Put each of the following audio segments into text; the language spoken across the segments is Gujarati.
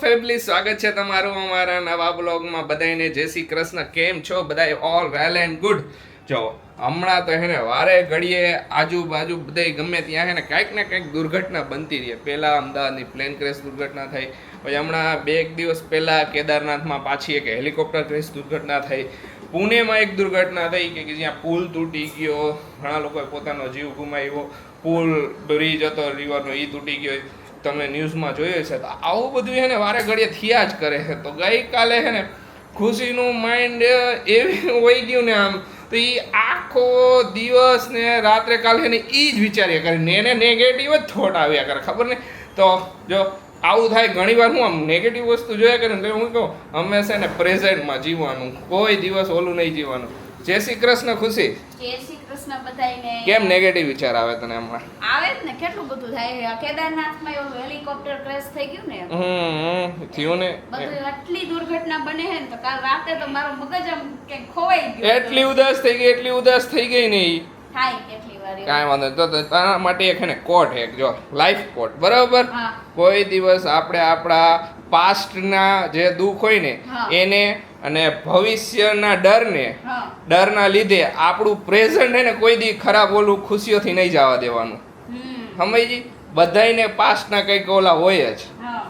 ફેમિલી સ્વાગત છે તમારું અમારા નવા બ્લોગમાં. બધાને જય શ્રી કૃષ્ણ. કેમ છો? બધા ઓલ વેલ એન્ડ ગુડ જો, હમણાં તો હેને વારે ઘડીએ આજુબાજુ બધાય ગમે ત્યાં હેને કાંઈક ને કાંઈક દુર્ઘટના બનતી રહી. પહેલાં અમદાવાદની પ્લેન ક્રેશ દુર્ઘટના થઈ. પછી હમણાં બે એક દિવસ પહેલાં કેદારનાથમાં પાછી એક હેલિકોપ્ટર ક્રેશ દુર્ઘટના થઈ. પુણેમાં એક દુર્ઘટના થઈ કે જ્યાં પુલ તૂટી ગયો. ઘણા લોકોએ પોતાનો જીવ ગુમાવ્યો. પુલ બ્રિજ હતો રિવરનો એ તૂટી ગયો. તમે ન્યૂઝમાં જોયું છે, તો આવું બધું છે ને વારે ઘડીએ થયા જ કરે છે. તો ગઈકાલે છે ને ખુશીનું માઇન્ડ એવી હોઈ ગયું ને આમ. તો એ આખો દિવસ ને રાત્રે કાલે છે ને એ જ વિચાર્યા કરે. ને એને નેગેટિવ જ થોટ આવ્યા કરે, ખબર ને તો જો આવું થાય ઘણીવાર હું આમ નેગેટિવ વસ્તુ જોયા કરે ને હું કહું હંમેશા ને પ્રેઝન્ટમાં જીવવાનું, કોઈ દિવસ ઓલું નહીં જીવવાનું. જય શ્રી કૃષ્ણ ખુશી. જય શ્રી કૃષ્ણ બધાયને. કેમ નેગેટિવ વિચાર આવે તને હમણાં આવે જ ને કેટલું બધું થાય? કેદારનાથમાં એવું હેલિકોપ્ટર ક્રેશ થઈ ગયું ને? હમ થયું ને. બધું આટલી દુર્ઘટના બને હે ને તો કાલ રાતે તો મારો મગજ આમ કે ખોવાઈ ગયો એટલી ઉદાસ થઈ ગઈ એટલી ઉદાસ થઈ ગઈ ને થાય કેટલી વાર કાંઈ વાંધો તો તારા માટે એક હે ને કોટ એક જો. લાઈફ કોટ બરાબર? કોઈ દિવસ આપણે આપણા પાસ્ટના જે દુઃખ હોય ને એને અને ભવિષ્યના ડરને ડરના લીધે આપણું પ્રેઝન્ટ હે ને કોઈ દી ખરાબ ઓલું ખુશીઓથી નહીં જવા દેવાનું. સમજી? બધાને પાસ્ટના કંઈક ઓલા હોય જ.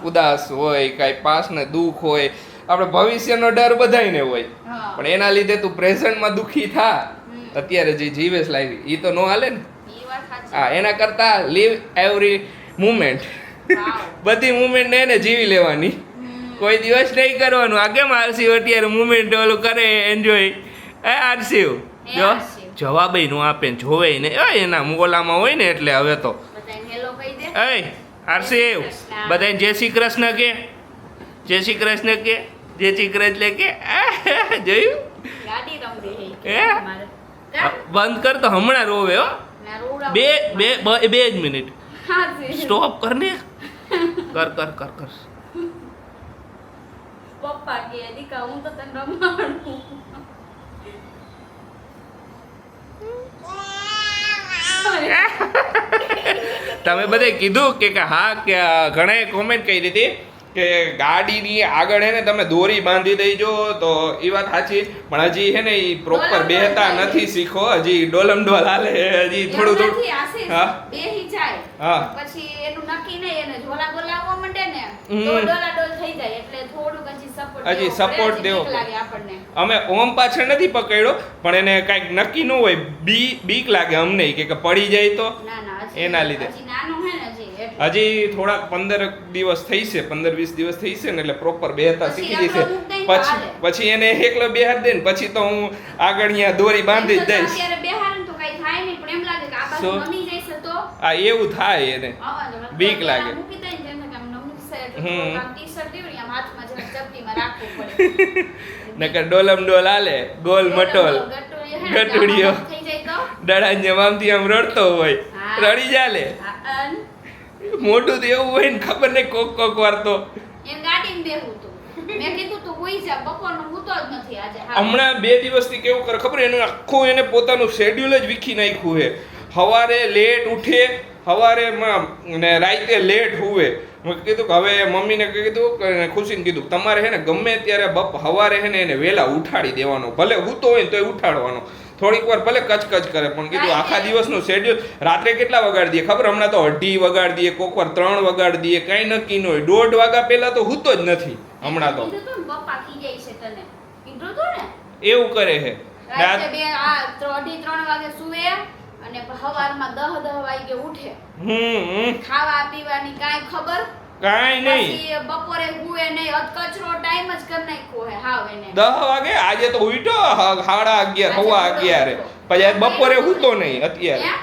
ઉદાસ હોય કાંઈ પાસ્ટને દુઃખ હોય. આપણે ભવિષ્યનો ડર બધાને હોય. પણ એના લીધે તું પ્રેઝન્ટમાં દુઃખી થા. અત્યારે જે જીવેશ લાવી એ તો નો હાલે ને? હા એના કરતા લીવ એવરી મુમેન્ટ બધી મુમેન્ટને એને જીવી લેવાની. કોઈ દિવસ નહીં કરવાનું. આ કેમ આરસીવ અત્યારે? મુમેન્ટ ઓલું કરે એન્જોય એ આરસીવ જો જવાબનું આપે જોવે ને. એ એના મોલામાં હોય ને એટલે હવે તો. એ આરસીવ કૃષ્ણ. બધાને જય શ્રી કૃષ્ણ કે. જય શ્રી કૃષ્ણ કે. જય શ્રી કૃષ્ણ કે. જોયું? બંધ કર તો હમણાં રોવે હો. બે બે બ- બે જ મિનિટ. સ્ટોપ કર ને. કર કર કર કર. પપ્પા કે દીકા હું તો તને તમે બધે કીધું કે હા ઘણાએ કોમેન્ટ કરી હતી કે ગાડીની આગળ હે ને તમે દોરી બાંધી દેજો તો એ વાત સાચી. પણ હજી હે ને એ પ્રોપર બેહતા નથી શીખો હજી ડોલમ ડોલ હાલે હજી થોડું થોડું. હા. બેહી જાય. હા. પછી એનું નક્કી ને એને ઝોલા બોલાવવા માંડે ને. તો ડોલા ડોલ થઈ જાય એટલે થોડું હજી સપોર્ટ હજી સપોર્ટ દેવો. અમે ઓમ પાછળ નથી પકડ્યો પણ એને કાંઈક નક્કી ન હોય બી બીક લાગે અમને કે કે પડી જાય તો. ના ના એના લીધે. હજી થોડાક પંદર દિવસ થઈ છે પંદર વીસ દિવસ થઈ છે ને એટલે પ્રોપર બેહતા શીખી જશે. પછી પછી એને એકલો બેહાડ દે ને પછી તો હું આગળ અહીંયા દોરી બાંધી જ દઈશ. બેહારે આ એવું થાય એને. બીક લાગે. નકર ડોલમ ડોલ આલે ગોલ મટોલ. ગટુડિયો હે ને, આમ રડતો હોય. રડી જાલે. મોઢું તો એવું હોય ને ખબર નહીં કોક કોક વાર તો. એમ ગાડીમાં બેહું તો. મેં કીધું તું હુઈ જા બપોરનો ઊંઘતો જ નથી આજે. હમણાં બે દિવસથી કેવું કરે ખબર એનું આખું એને પોતાનું શેડ્યુલ જ વીખી નાખ્યું છે. સવારે લેટ ઉઠે સવારે ને રાતે લેટ હુવે. મેં કીધું કે હવે મમ્મીને કીધું કે ખુશીને કીધું તમારે છે ને ગમે ત્યારે બપ સવારે છે ને એને વહેલા ઉઠાડી દેવાનો. ભલે હૂતો હોય ને તોય ઉઠાડવાનો. થોડીક વાર ભલે કચકચ કરે પણ કીધું આખા દિવસનું શેડ્યુલ રાત્રે કેટલા વગાડી દઈએ? ખબર? હમણાં તો અઢી વગાડી દઈએ કોક વાર ત્રણ વગાડી દઈએ કાંઈ નક્કી ન હોય. દોઢ વાગ્યા પહેલા તો હૂતો જ નથી હમણાં તો. એવું કરે છે. વાગે અને સવારમાં દહ દહ વાગે ઉઠે. હમ. ખાવા પીવાની કાંઈ ખબર કાંઈ નહીં. બપોરે હુએ નહીં અધકચરો ટાઈમ જ કર નાખ્યો હે હાવ એને. 10 વાગે? આજે તો ઉઠો અગિયાર સવા અગિયારે. પછી બપોરે હુતો નહીં. અત્યારે. હે?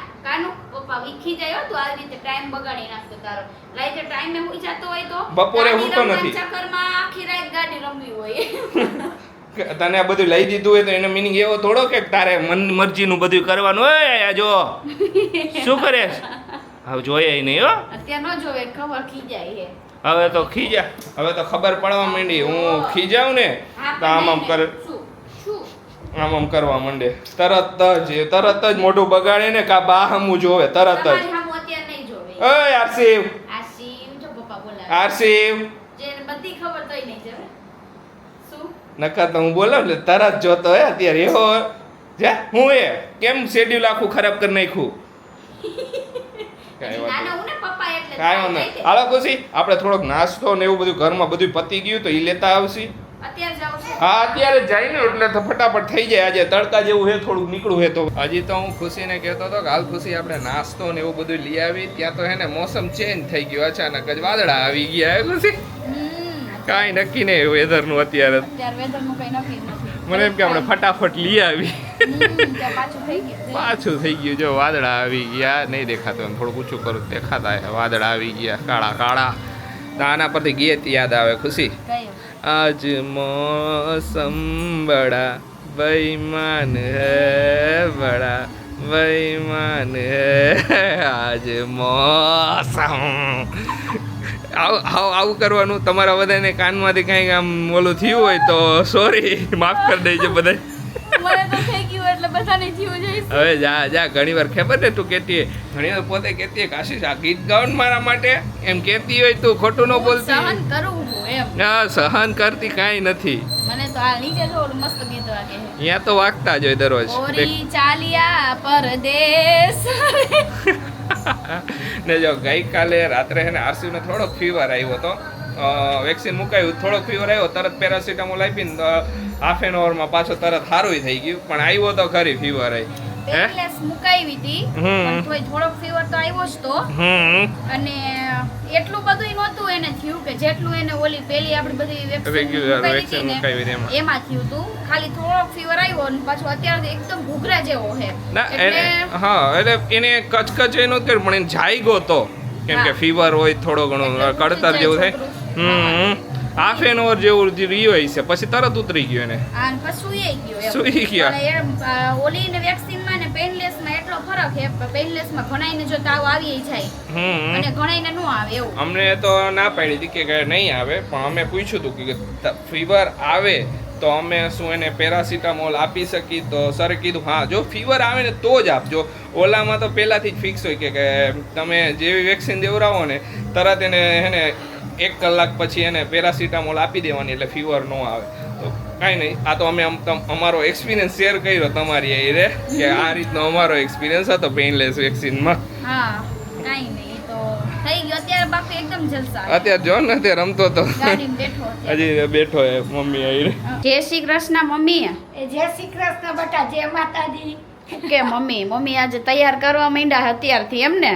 પપ્પા વીખી જાય તો આ રીતે ટાઈમ બગાડી નાખતો તારો. રાતે ટાઈમે હુઈ જતો હોય તો બપોરે હુતો નથી. ચક્કરમાં આખી રાત ગાડી રમવી હોય. તને આ બધું લઈ દીધું હોય તો એનો મિનિંગ એવો થોડો કે તારે મન મરજીનું બધું કરવાનું. હોય જો. શું કરે? હવે જોઈએ નહીં હો. અત્યારે ન જોવે ખબર ખીજાય હે હવે તો ખીજા હવે તો ખબર પડવા માંડી. હું ખીજાઉં ને તો આમ આમ કર આમ આમ કરવા માંડે. તરત જ તરત જ મોઢું બગાડે ને કા બા હમું જોવે તરત જ. ઓય આરસીવ બોલાવે. આરસીવ બધી બધી ખબર તોય નહીં જવે નકર તો હું બોલો ને તરત જોતો હે અત્યારે. એવો જા હું એ. કેમ શેડ્યુલ આખું ખરાબ કરી નાખ્યું? કાંઈ વાંધો. નાના હું ને પપ્પા એટલે કાંઈ વાંધો. નહીં. હાલો ખુશી આપણે થોડોક નાસ્તો ને એવું બધું ઘરમાં બધું પતી ગયું તો એ લેતા આવશી. હા અત્યારે જાય ને એટલે તો ફટાફટ થઈ જાય. આજે તડકા જેવું હે થોડું નીકળું હે તો. હજી તો હું ખુશીને કહેતો હતો કે હાલ ખુશી આપણે નાસ્તો ને એવું બધું લઈ આવી. ત્યાં તો હે ને મોસમ ચેન્જ થઈ ગયો. અચાનક જ વાદળા આવી ગયા હે ખુશી? હમ કાંઈ નક્કી નહીં વેધરનું અત્યારે. અત્યારે વેધરનું કંઈ નક્કી મને એમ કે આપણે ફટાફટ લઈ આવી. પાછું થઈ ગયું. જો વાદળા આવી ગયા. નહીં દેખાતો એમ. થોડુંક ઊંચું કરું. દેખાતા વાદળા આવી ગયા. કાળા કાળા. આના પરથી ગીત યાદ આવે. ખુશી? આજ મોસમ બડા બેમાન હે બડા બેમાન હે. આજ મોસમ આવું કરવાનું. તમારા બધાને કાનમાંથી કાંઈક આમ ઓલું થયું હોય તો સોરી માફ કરી દેજો બધા બધાને જીવ જઈશ હવે જા જા ઘણી વાર ખબર ને તું કેતી ઘણી વાર પોતે કેતી હોય કે આશીષ આ ગીત ગાવ મારા માટે. એમ કેતી હોય તું ખોટું ન બોલતી સહન કરું હું એમ. ના સહન કરતી કાંઈ નથી. મને તો આ નીચે જો મસ્ત ગીત વાગે અહીંયા તો વાગતા જ હોય દરરોજ. ઓરી ચાલિયા પરદેશ. ને જો ગઈકાલે રાત્રે એને ને થોડો ફીવર આવ્યો હતો. વેક્સિન મુકાયું થોડોક ફીવર આવ્યો તરત પેરાસિટામોલ આપીને હાફ એન અવરમાં પાછો તરત સારું થઈ ગયું. પણ આવ્યો તો ખરી ફીવર આવી પેનલેસ મુકાવી હતી પણ થોડોક ફીવર તો આવ્યો જ તો. અને એટલું બધું નહોતું એને થયું કે જેટલું એને ઓલી પેલી આપણી બધી વેક્સિન ને, એમાં. થયું હતું ખાલી થોડોક ફીવર આવ્યો અને પાછું અત્યારે એકદમ ઘૂઘરા જેવો છે. હા એટલે એને કચકચ નહોતું કર્યું પણ એને જાયગો તો. કેમ કે ફીવર હોય થોડો ઘણો કડતર જેવું થાય. હમ. હાફ એન ઓવર જેવું હોય છે. પછી તરત ઉતરી ગયો એને. સૂઈ ગયો એમ. સૂઈ ગયા. પણ એમ, અ, ઓલી ને પેનલેસમાં એટલો ફરક છે પેનલેસમાં ઘણાઈને જો તાવ આવી જાય હમ. અને ઘણાઈને નો આવે એવું. અમને તો ના પાડી હતી કે કે નહીં આવે પણ અમે પૂછ્યું હતું કે ફીવર આવે તો અમે શું એને પેરાસિટામોલ આપી શકી તો સરે કીધું હા જો ફીવર આવે ને તો જ આપજો. ઓલામાં તો પહેલાંથી જ ફિક્સ હોય કે કે તમે જેવી વેક્સિન દેવડાવો ને તરત એને હે ને એક કલાક પછી એને પેરાસિટામોલ આપી દેવાની એટલે ફીવર ન આવે. તો કાંઈ નહીં આ તો અમે અમારો એક્સપિરિયન્સ શેર કર્યો તમારી એ રે કે આ રીતનો અમારો એક્સપિરિયન્સ હતો પેઇનલેસ વેક્સિનમાં હા કાંઈ નહીં થઈ અત્યારે જો ને તે રમતો તો. હજી બેઠો હે મમ્મી આઈ જય શ્રી કૃષ્ણ મમ્મી. જય શ્રી કૃષ્ણ બટા જય માતાજી. કે મમ્મી મમ્મી આજે તૈયાર કરવા માંડ્યા અત્યારથી એમ ને.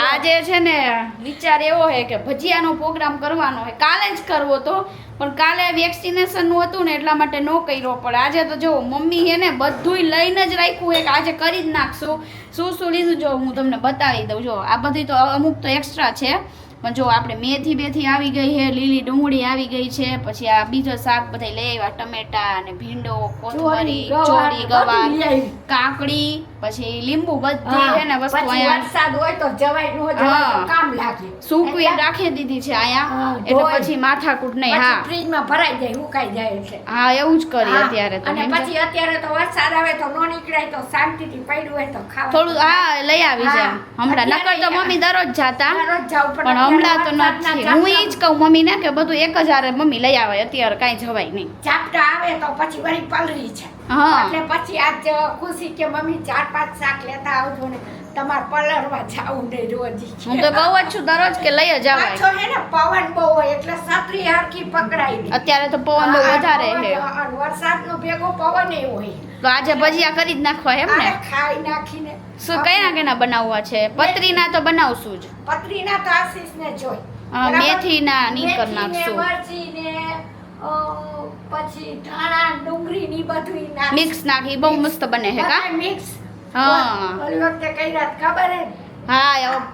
આજે છે ને વિચાર એવો છે કે ભજીયાનો પ્રોગ્રામ કરવાનો છે કાલે જ કરવો તો પણ કાલે વેક્સિનેશનનું હતું ને એટલા માટે ન કર્યો. પણ આજે તો જો મમ્મી છે ને બધુંય લઈને જ રાખ્યું એક કે આજે કરી જ નાખશું. શું શું લીધું જો હું તમને બતાવી દઉં. જો આ બધી તો અમુક તો એક્સ્ટ્રા છે. પણ જો આપણે મેથી બેથી આવી ગઈ છે લીલી ડુંગળી આવી ગઈ છે પછી આ બીજો શાક બધા લઈ આવ્યા ટમેટા અને ભીંડો કોથમરી ચોળી ગવાર કાકડી પછી લીંબુ બધી છે ને વસ્તુ અહીંયા વરસાદ હોય તો જવાય ન જવાય કામ લાગે. સૂકવી રાખી દીધી છે અહીંયા. એટલે પછી માથાકૂટ નહીં હા. ફ્રીજમાં ભરાઈ જાય ઉકાઈ જાય એટલે. હા એવું જ કરી અત્યારે તો અને પછી અત્યારે તો વરસાદ આવે તો નો નીકળાય તો શાંતિથી પડ્યું હોય તો ખાવા થોડું હા લઈ આવી છે. હમણાં. નકર તો મમ્મી દરરોજ જાતા. દરરોજ જાવું પણ હમણાં તો નથી. હું ઈ જ કહું મમ્મી ને કે બધું એક જ હારે મમ્મી લઈ આવે. અત્યારે કાંઈ જવાય નહીં. ચાપટા આવે તો પછી વળી પલરી છે એટલે પછી આજ ખુશી કે મમ્મી ચાર પાંચ શાક લેતા આવજો ને તમારે પલળવા જાવું ને રોજ. હું તો બહુ જ છું દરરોજ કે લઈ જ પાછો જવાય. હે ને પવન બહુ હોય એટલે છત્રી હરખી પકડાઈ. અત્યારે તો પવન બહુ વધારે છે. વરસાદનો ભેગો પવન એ હોય. તો આજે ભજીયા કરી જ નાખવા એમ ને? ખાઈ નાખીને. શું કયા કેના બનાવવા છે? પતરીના તો બનાવશું જ. પતરીના તો આશીષને જોઈ. મેથી ના કરી નાખશું. મરચીને, અ, પછી ધાણા ડુંગળી ની બધું મિક્સ નાખી. બહુ મસ્ત બને છે કા? મિક્સ હા. ઓલી વખતે કઈ રાત ખબર હે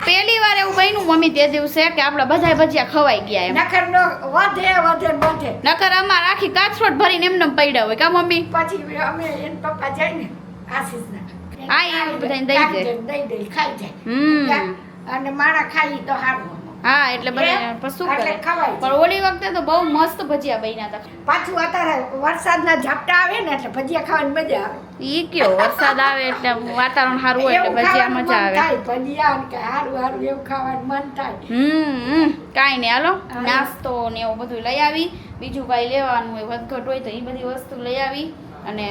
પહેલી વાર એવું બન્યું મમ્મી તે દિવસે કે આપણા બધા ભજીયા ખવાઈ ગયા એમ. નખર નો વધે વધે ને વધે. નકર અમાર આખી કાચરોટ ભરીને એમને પડ્યા હોય કા મમ્મી? પછી અમે એન પપ્પા જઈને આશીષના. આ એ બધાને દઈ દે. દઈ દે ખાઈ જાય. હમ. અને મારા ખાઈ તો સારું હા એટલે બધા પછી શું કરે. પણ ઓલી વખતે તો બહુ મસ્ત ભજીયા બન્યા હતા. પાછું અત્યારે વરસાદના ઝાપટા આવે ને એટલે ભજીયા ખાવાની મજા આવે. ઈ કયો વરસાદ આવે એટલે વાતાવરણ સારું હોય એટલે ભજીયા મજા આવે. ભજીયા કે હારું હારું એવું ખાવાનું મન થાય. હમ હમ કાંઈ નહીં હાલો નાસ્તો ને એવું બધું લઈ આવી. બીજું કાંઈ લેવાનું હોય વધઘટ હોય તો એ બધી વસ્તુ લઈ આવી. અને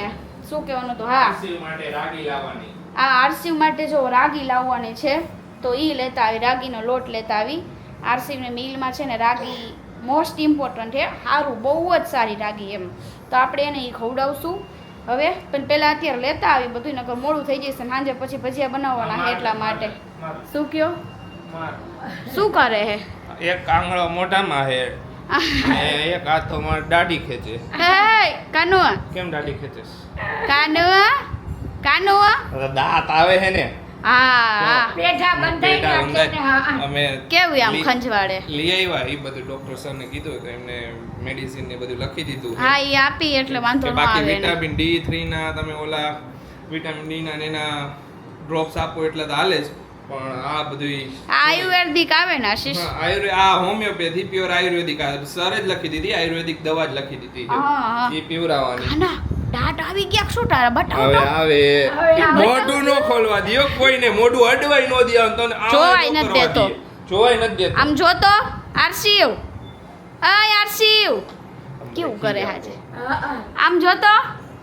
શું કહેવાનું તો હા. શિવ માટે રાગી લાવવાની. આ આરસીવ માટે જો રાગી લાવવાની છે તો એ લેતા આવી રાગીનો લોટ લેતા આવી. આરસીવની મિલમાં છે ને રાગી મોસ્ટ ઇમ્પોર્ટન્ટ છે. સારું બહુ જ સારી રાગી એમ. તો આપણે એને એ ખવડાવશું. હવે પણ પહેલાં અત્યારે લેતા આવી બધું નકર મોડું થઈ જશે ને સાંજે પછી ભજીયા બનાવવાના એટલા માટે. શું કયો? શું કરે હે? એક આંગળો મોઢામાં હે એક હાથોમાં દાઢી ખેંચે. હે કાનુઆ? કેમ દાઢી ખેંચે? કાનુઆ? કાનુઆ? દાંત આવે હે ને. હા. હા પેઢા બંધાઈ પેટા નાખે ને હા, હા. અમે કેવું આમ ખંજવાડે લઈ આવ્યા એ બધું ડોક્ટર સરને કીધું તો એમને મેડિસિન ને બધું લખી દીધું હા એ આપી એટલે વાંધો ન આવે વિટામિન ડી થ્રી ના તમે ઓલા વિટામિન ડી ના ને એના ડ્રોપ્સ આપો એટલે તો હાલે જ. પણ આ બધું આયુર્વેદિક આવે ને આશીષ? આયુર્વેદ આ હોમિયોપેથી પ્યોર આયુર્વેદિક. સર જ લખી દીધી આયુર્વેદિક દવા જ લખી દીધી છે. હા, હા. એ પીવરાવાની દાંત આવી ગયા શું? તારા બતાવો હવે આવે. મોઢું નો ખોલવા દિયો કોઈને મોઢું અડવાય નો દ્યો તને જોવાય ન નથી દેતો. જોવાય નથી દેતો. આમ જો તો આરસીવ અય આરસીવ કેવું કરે આજે. આમ જો તો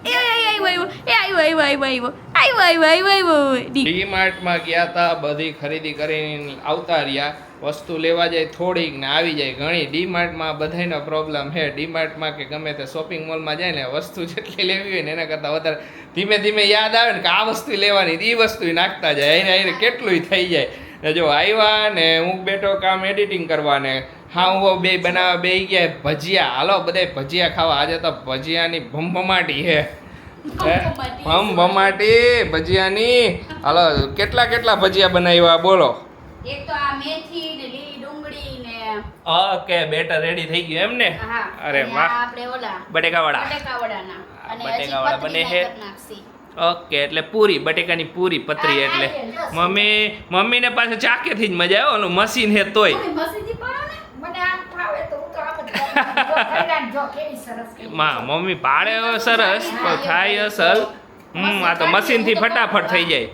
એ આવ્યો આવ્યો આવ્યો આવ્યો આવ્યો આવ્યો આવ્યો આવ્યો આવ્યો દી. ડીમાર્ટમાં ગયા હતા બધી ખરીદી કરીને આવતા રહ્યા. વસ્તુ લેવા જાય થોડીક ને આવી જાય ઘણી. ડીમાર્ટમાં બધાયનો પ્રોબ્લેમ છે. ડીમાર્ટમાં કે ગમે તે શોપિંગ મોલમાં જાય ને વસ્તુ જેટલી લેવી હોય ને એના કરતાં વધારે ધીમે ધીમે યાદ આવે ને કે આ વસ્તુ લેવાની એ વસ્તુ નાખતા જાય. એને એને કેટલું થઈ જાય. જો આવ્યા ને હું બેઠો કામ એડિટિંગ કરવા ને હા હું બે બનાવવા બે ગયા. ભજીયા. હાલો બધા ભજીયા ખાવા. આજે તો ભજીયાની ભમભમાટી છે. હે? ભમભમાટી ભજીયાની. હાલો કેટલા કેટલા ભજીયા બનાવ્યા બોલો. એક તો આ મેથી ને લીલી ડુંગળી ને ઓકે બેટર રેડી થઈ ગયું એમ ને અરે વાહ. આપણે ઓલા બટેકાવાળા. બટેકાવડાના અને બટેકાવાળા બને છે? ઓકે એટલે પૂરી બટેકાની પૂરી પતરી એટલે. મમ્મી મમ્મીને પાસે ચાકેથી જ મજા આવે. ઓલું મશીન હે તોય. ને. મને આમ ફાવે તો માં મમ્મી પાડે સરસ તો થાય અસલ. હમ આ તો મશીનથી ફટાફટ થઈ જાય.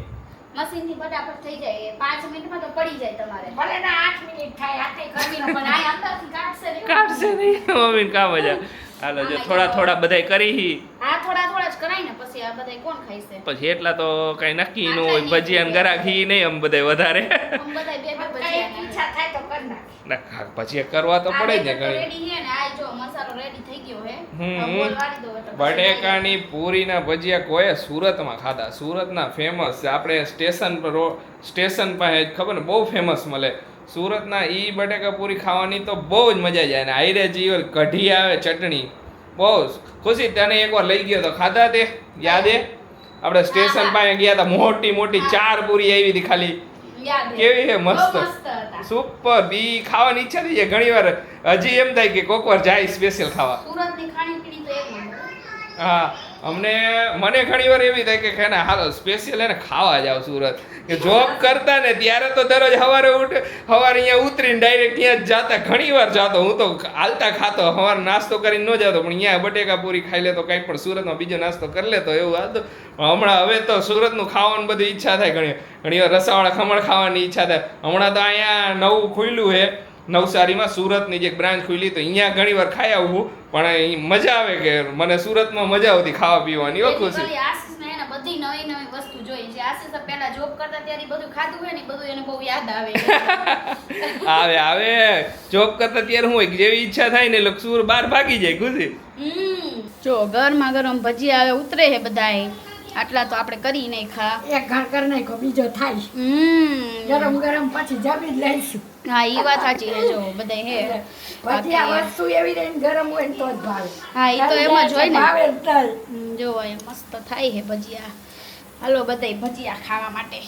મશીનથી ફટાફટ થઈ જાય. એ મિનિટમાં તો પડી જાય તમારે. ભલે ના આઠ મિનિટ થાય હાથે કરવી પણ આ અંદરથી કાઢશે ને. કાઢશે નહીં. મમ્મીને કામ મજા હાલો જો થોડા થોડા બધાય કરી આ થોડા થોડા જ કરાય ને પછી આ બધાય કોણ ખાઈશે? પછી એટલા તો કઈ નક્કી ન હોય ભજીયા ગરાખી નહીં આમ બધાય વધારે. આમ બધાય બે ના ખા- કરવા તો પડે ને ઘણી. ને પછી બટેકાની પૂરીના ભજીયા કોઈ સુરતમાં ખાધા? સુરતના ફેમસ આપણે સ્ટેશન પર સ્ટેશન પાસે ખબર ને બહુ ફેમસ મળે. સુરતના ઈ બટેકા પૂરી ખાવાની તો બહુ જ મજા જાય અને આઈરે જી ઓલી કઢી આવે ચટણી. બહુ ખુશી તને એકવાર લઈ ગયો તો ખાધા તે? યાદે આપણે સ્ટેશન પાસે ગયા હતા મોટી મોટી ચાર પૂરી આવી હતી ખાલી. કેવી હે મસ્ત. સુપર. બી ખાવાની ઈચ્છા થઈ જાય ઘણી વાર હજી એમ થાય કે કોક વાર જાય સ્પેશિયલ ખાવા. સુરતની ખાણીપીણી તો એક હા, અમને, મને ઘણી વાર એવી થાય કે કે હાલો સ્પેશિયલ એને ખાવા જાવ સુરત. કે જોબ કરતા ને ત્યારે તો દરરોજ સવારે ઉઠ, સવારે અહીંયા ઉતરીને ડાયરેક્ટ ત્યાં જ જાતા. ઘણી વાર જાતો, હું તો હાલતા ખાતો, સવારે નાસ્તો કરીને ન જાતો, પણ અહીંયા બટેકા પૂરી ખાઈ લેતો, કાંઈ પણ સુરતમાં બીજો નાસ્તો કરી લેતો, એવું પણ હમણાં હવે તો સુરતનું ખાવાનું બધી ઈચ્છા થાય ઘણી ઘણી વાર રસાવાળા ખમણ ખાવાની ઈચ્છા થાય. હમણાં તો અહીંયા નવું ખુલ્યું છે. નવસારીમાં સુરતની જે બ્રાન્ચ ખુલી તો અહીંયા ઘણી વાર ખાઈ આવું પણ મજા આવે કે મને સુરતમાં મજા આવતી ખાવા પીવાની ઓ ખુશી. Basically બધી નવી નવી વસ્તુ જોઈ છે. આશિષ પહેલા જોબ કરતા ત્યારે બધું ખાધું હોય ને બધું એને બહુ યાદ આવે. આવે આવે. જોબ કરતા ત્યારે હું જેવી ઈચ્છા થાય ને સુર બહાર ભાગી જાય ખુશી. હમ. જો ગરમા ગરમ ભજી આવે ઉતરે છે બધાય. આટલા તો આપણે કરી નહીં ખા. એક ઘર કર નાખો બીજો થાય. હમ. ગરમ ગરમ પછી જમી જ લઈશું. હા એ વાત સાચી છે જો બધાય હે. પછી આ વસ્તુ એવી રહીને ગરમ હોય ને તો જ ભાવે. હા એ તો એમ જ હોય ને. ભાવે તલ જો. એ મસ્ત થાય હે ભજીયા. હાલો બધાય ભજીયા ખાવા માટે.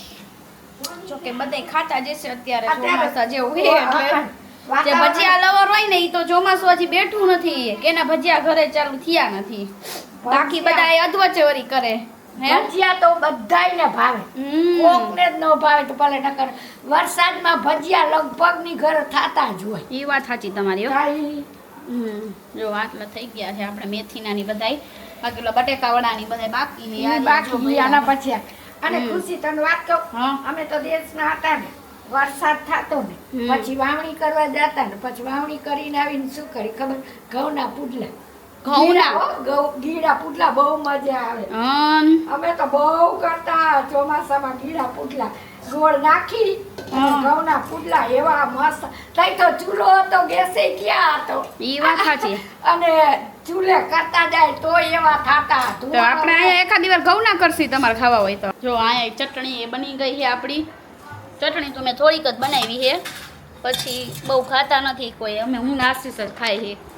જો કે બધાય ખાતા જશે અત્યારે ચોમાસા જેવું છે એટલે જે ભજીયા લવર હોય ને એ તો ચોમાસું હજી બેઠું નથી કે એના ભજીયા ઘરે ચાલુ થયા નથી. બાકી બધા અધવચે વળી કરે. હે? ભજીયા તો બધાયને ભાવે. કોકને જ ન ભાવે તો ભલે નકર વરસાદમાં ભજીયા લગભગની ઘર થતા જ હોય. એ વાત સાચી તમારી. જો આટલા થઈ ગયા છે આપણે મેથીના ની બધાય. બાકી ઓલા બટેકા વડાની બધાય બાકી બાકી. આના પછી અને. ખુશી તને વાત કહું. અમે તો દેશના હતા ને. વરસાદ થતો ને. પછી વાવણી કરવા જતા ને. પછી વાવણી કરીને આવીને શું કરી ખબર? ઘઉંના પુડલા. ઘઉંના? ગીડા બહુ મજા આવે. અમે તો બહુ કરતા ચોમાસામાં ગીડા પુડલા ગોળ નાખી ઘઉંના પુડલા એવા મસ્ત. તઈ તો ચૂલો હતો ગેસે ક્યાં હતો? ઈ વાત સાચી. અને ચૂલે કરતા જાય તો એવા થાતા તો આપણે અહીંયા એકાદ દિવસ ઘઉં ના કરશી તમારે ખાવા હોય તો. જો અહીંયા ચટણી એ બની ગઈ છે આપણી. ચટણી તો મેં થોડીક જ બનાવી છે. પછી બહુ ખાતા નથી કોઈ. અમે હું નાસીસ જ ખાઈ છે.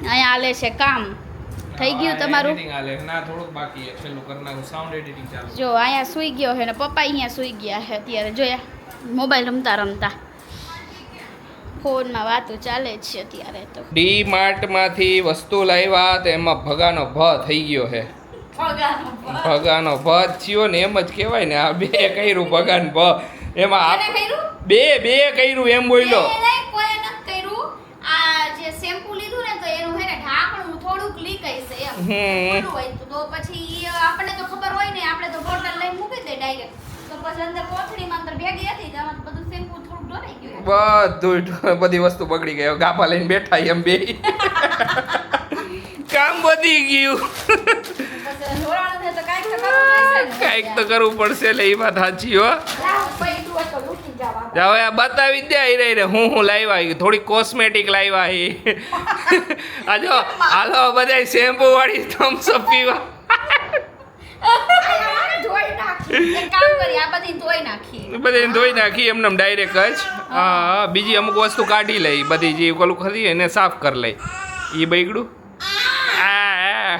અહીંયા આલે છે કામ. થઈ ગયું તમારું? ના થોડુંક બાકી છે. છેલ્લું સાઉન્ડ એડિટિંગ ચાલુ. જો અહીંયા સૂઈ ગયો છે ને પપ્પા અહીંયા સૂઈ ગયા છે અત્યારે. જોયા? મોબાઈલ રમતા રમતા. ફોનમાં વાતો ચાલે છે અત્યારે તો. ડી માર્ટમાંથી વસ્તુ લાવ્યા તો એમાં ભગાનો ભ થઈ ગયો છે. ભગાનો ભ. થયો ને એમ જ કહેવાય ને આ બે કર્યું ભગાન ભ. એમાં આપ- બે બે કર્યું એમ બોલ્યો નહીં, નહીં, કોઈએ નથી કર્યું. આ જે શેમ્પુ લીધું ને તો એનું હે ને ઢાંકણું થોડુંક લીક હશે એમ. હે. હોય તો- પછી આપણને તો ખબર હોય ને આપણે તો બોટલ લઈને મૂકી દે ડાયરેક્ટ તો પછી અંદર કોથળીમાં અંદર ભેગી હતી તો બધું શેમ્પુ થોડુંક ઢોળાઈ ગયું બધું બધી વસ્તુ બગડી ગઈ. ગાભા લઈને બેઠા એમ બે. કામ વધી ગયું. છે. કાંઈક તો કરવું પડશે એટલે એ વાત સાચી હો. હવે આ બતાવી દે રહી રે હું હું લાવ્યા આવી થોડી કોસ્મેટિક લાવ્યા ઈ. આ જો હાલો બધા શેમ્પુ વાળી થમ્સ અપ પીવા. બધી ધોઈ નાખી એમને ડાયરેક્ટ જ. હા. બીજી અમુક વસ્તુ કાઢી લઈ બધી જે ઓલું ખરી એને સાફ કરી લઈ. ઈ બગડું આ.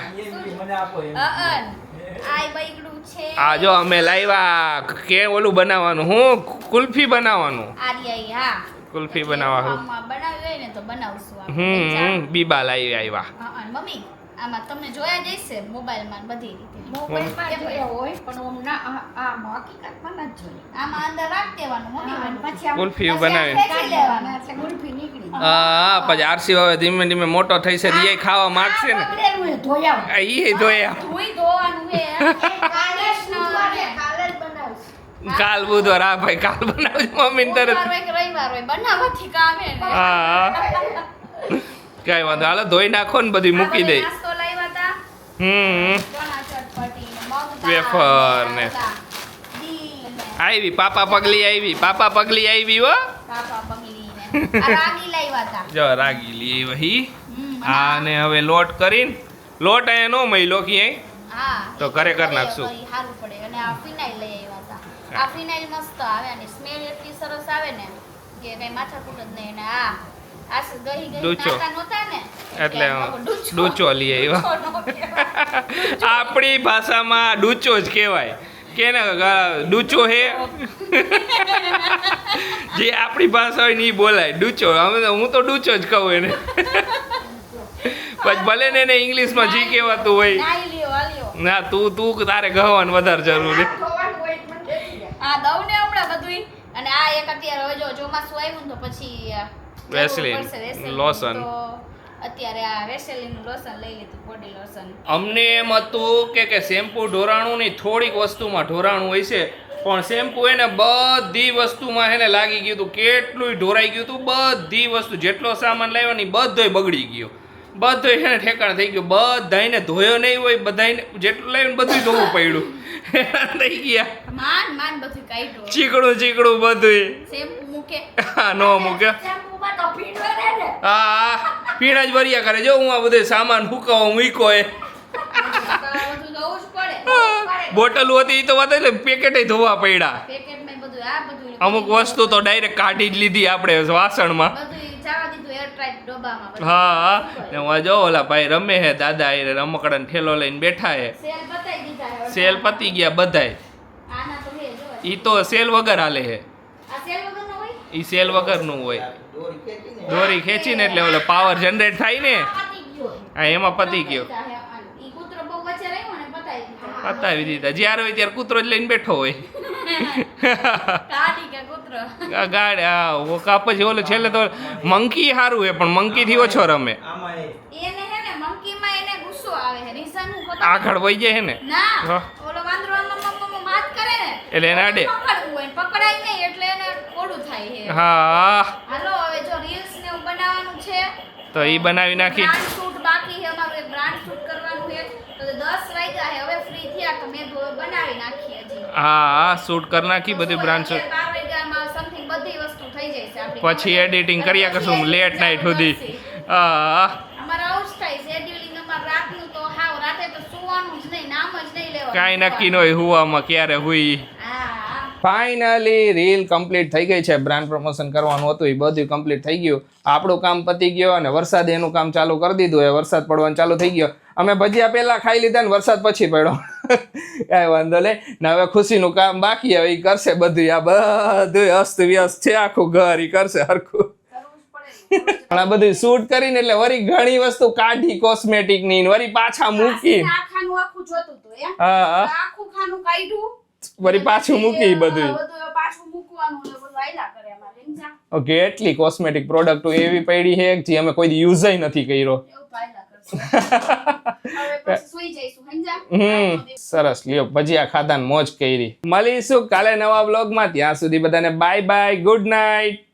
આ જો અમે લાવ્યા કે ઓલું બનાવવાનું હું કુલ્ફી બનાવવાનું કુલ્ફી બનાવવાનું બનાવી ને તો બનાવશું હમ હમ, બીબા લાવી આવ્યા મમ્મી આમાં તમને જોયા જઈશે મોબાઈલમાં બધી રીતે મોબાઈલમાં જોયા હોય પણ આમ ના આમ હકીકતમાં નથી જોયા આમાં અંદર રાખી દેવાનું મમ્મી પછી પછી કુલ્ફી બનાવી લેવાનું. એટલે ગુલ્ફી નીકળી હા પછી આરસી હવે ધીમે ધીમે મોટો થઈ છે એ ખાવા માંગશે ને બગડેલું એ ધોયા ધોઈ ધોવાનું કાલે જ કૃષ્ણ બુધવારે ને. કાલે જ બનાવશું કાલ બુધવાર હા ભાઈ કાલ બનાવજો મમ્મી તરત. હે કઈ વાંધો હાલો ધોઈ નાખો ને બધી મૂકી દે. હમ. ને વેફર ને. ને. આવી પાપા પગલી આવી. પાપા પગલી આવી હો. ને. જો રાગી લઈ વહી. હા આને હવે લોટ કરીને લોટ અહીંયા નો મહિલો ક્યાંય તો ઘરે કરી નાખશું. સારું પડે. અને આ ફિનાઇલ લઈ આવ્યા આ ફિનાઇલ મસ્ત આવે અને સ્મેલ એટલી સરસ આવે ને કે કઈ માથાકૂટ જ નહીં અને આ. આપણી ભાષામાં ડૂચો જ કહેવાય. કે ડૂચો હે? જે આપણી ભાષા હોય ને એ બોલાય ડૂચો. હું તો ડૂચો જ કહું એને. પછી ભલે ને એને ઇંગ્લિશમાં જી કહેવાતું હોય. ના તું તું તારે ગહવાનું વધારે જરૂરી. જાય. દઉં ને હમણાં બધુંય અને આ એક અત્યારે હવે જો ચોમાસું આવ્યું તો પછી વેસલિન વેસલીન, વેસલીન. લોશન. અત્યારે આ વેસલીનનું લોશન લઈ લીધું બોડી લોશન અમને એમ હતું કે કે શેમ્પુ ઢોરાણું ની થોડીક વસ્તુમાં ઢોરાણું હોય છે પણ શેમ્પુ એને બધી વસ્તુમાં એને લાગી ગયું હતું કેટલું ઢોરાઈ ગયું હતું બધી વસ્તુ જેટલો સામાન લાવ્યો ને બધોય બગડી ગયો બધોય એને ઠેકાણ થઈ ગયું. બધાયને ધોયો નહીં હોય બધાયને જેટલું લાવીને બધું ધોવું પડ્યું. હેરાન થઈ ગયા. માન માન બધું કાઢ્યું ચીકણું ચીકણું બધું શેમ્પુ મૂકે. નો મૂકે. શેમ્પૂમાં તો ભીંડો ને. હા પીણા જ ભર્યા કરે. જો હું આ બધું સામાન હુકાવો મૂક્યો એ બધું બોટલો હતી તો વાત એટલે પેકેટ ધોવા પડ્યા. બધું બધું અમુક વસ્તુ તો ડાયરેક્ટ કાઢી જ લીધી આપણે વાસણમાં. હા ને જો ઓલા ભાઈ રમે હે દાદા એ રમકડાને ઠેલો લઈને બેઠા હે. સેલ બતાવી દીધા હવે. સેલ પતી ગયા બધાય. આના તો હે જો ઈ તો સેલ વગર હાલે હે. ઈ સેલ વગર હોય? ઈ સેલ વગરનું હોય. દોરી ખેંચીને. એટલે ઓલો પાવર જનરેટ થાય ને. આ પતી ગયો. હા એમાં પતી ગયો. ઈ કૂતરો બહુ વચ્ચે રહ્યો ને પતાવી દીધા. જ્યારે હોય ત્યારે કૂતરો જ લઈને બેઠો હોય. ગાડ હા કાપ જ ઓલો છેલ્લે તો મંકી સારું હે પણ મંકી થી ઓછો રમે. આખડ વહી જાય હે ને? એટલે એને અડે. હા. હવે જો રીલ્સ ને બનાવવાનું છે તો એ બનાવી નાખી બ્રાન્ડ શૂટ બાકી છે અમારું એક બ્રાન્ડ શૂટ કરવાનું છે તો 10 વાગ્યા છે હવે ફ્રી થયા તો મેં તો બનાવી નાખી હજી હા હા શૂટ કરી નાખી બધી બ્રાન્ચ. બાર વાગ્યામાં something બધી વસ્તુ થઈ જાય છે આપણી પછી એડિટિંગ કર્યા કરશું લેટ નાઇટ સુધી. હા કાંઈ નક્કી ન હોય હુવામાં ક્યારે હુઈ. ફાઇનલી રીલ કમ્પ્લીટ થઈ ગઈ છે. બ્રાન્ડ પ્રમોશન કરવાનું હતું એ બધું કમ્પ્લીટ થઈ ગયું. આપણું કામ પતી ગયો અને વરસાદ એનું કામ ચાલુ કરી દીધું. એ વરસાદ પડવાનું ચાલુ થઈ ગયો. અમે ભજીયા પહેલા ખાઈ લીધા ને વરસાદ પછી પડ્યો. કાંઈ વાંધો લે ને હવે ખુશીનું કામ બાકી હવે એ કરશે બધું આ બધું અસ્ત વ્યસ્ત છે આખું ઘર એ કરશે હરખું. પણ આ બધું શૂટ કરીને એટલે વળી ઘણી વસ્તુ કાઢી કોસ્મેટિકની વરી પાછા મૂકી. હા વળી પાછું મૂકી બધું સમજ્યા? કેટલી કોસ્મેટિક પ્રોડક્ટો એવી પડી છે જે અમે કોઈ યુઝ નથી કર્યો. સરસ લ્યો ભજીયા ખાધા ને મોજ કરી. મળીશું કાલે નવા બ્લોગમાં ત્યાં સુધી બધાને બાય બાય ગુડ નાઇટ